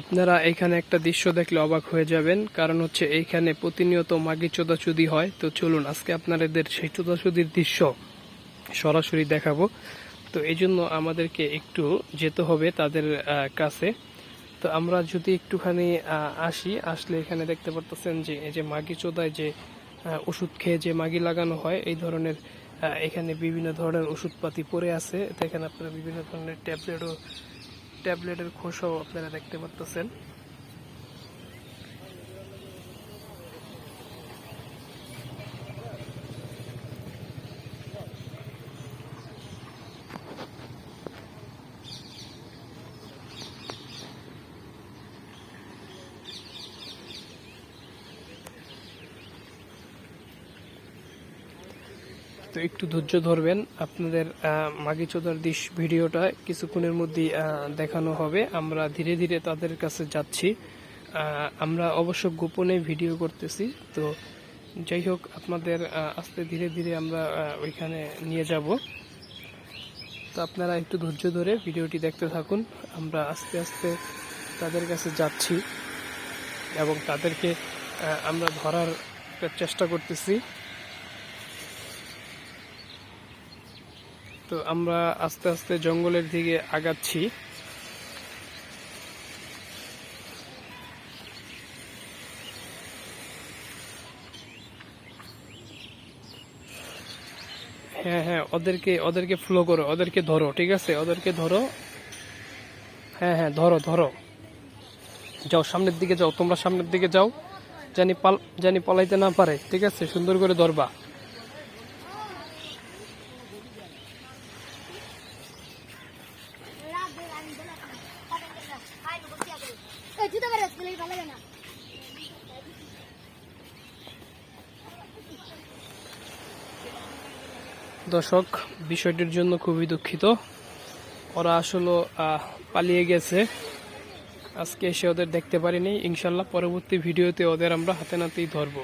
আপনারা এখানে একটা দৃশ্য দেখলে অবাক হয়ে যাবেন। কারণ হচ্ছে এইখানে প্রতিনিয়ত মাগি চোদাচুদি হয়। তো চলুন, আজকে আপনাদের সেই চোদাচুদির দৃশ্য সরাসরি দেখাবো। তো এই জন্য আমাদেরকে একটু যেতে হবে তাদের কাছে। তো আমরা যদি একটুখানি আসি, আসলে এখানে দেখতে পারতেছেন যে, এই যে মাগি চোদায় যে ওষুধ খেয়ে যে মাগি লাগানো হয়, এই ধরনের এখানে বিভিন্ন ধরনের ওষুধপাতি পড়ে আছে। দেখেন আপনারা, বিভিন্ন ধরনের ট্যাবলেটও ট্যাবলেটের খোসাও আপনারা দেখতে পারতেছেন। তো একটু ধৈর্য ধরবেন। আপনাদের মাগি চোদার দিশ ভিডিওটা কিছুক্ষণের মধ্যেই দেখানো হবে। আমরা ধীরে ধীরে তাদের কাছে যাচ্ছি। আমরা অবশ্য গোপনে ভিডিও করতেছি। তো যাই হোক, আপনাদের আস্তে ধীরে ধীরে আমরা ওইখানে নিয়ে যাব। তো আপনারা একটু ধৈর্য ধরে ভিডিওটি দেখতে থাকুন। আমরা আস্তে আস্তে তাদের কাছে যাচ্ছি এবং তাদেরকে আমরা ধরার চেষ্টা করতেছি। তো আমরা আস্তে আস্তে জঙ্গলের দিকে আগাচ্ছি। হ্যাঁ হ্যাঁ ওদেরকে ওদেরকে ফ্লো করো, ওদেরকে ধরো, ঠিক আছে? ওদেরকে ধরো। হ্যাঁ হ্যাঁ ধরো ধরো। যাও, সামনের দিকে যাও, তোমরা সামনের দিকে যাও। জানি পাল, জানি পালাইতে না পারে, ঠিক আছে? সুন্দর করে ধরবা। দর্শক, বিষয়টির জন্য খুবই দুঃখিত। ওরা আসলে পালিয়ে গেছে। আজকে এসে ওদের দেখতে পারিনি। ইনশাল্লাহ পরবর্তী ভিডিওতে ওদের আমরা হাতে নাতেই ধরবো।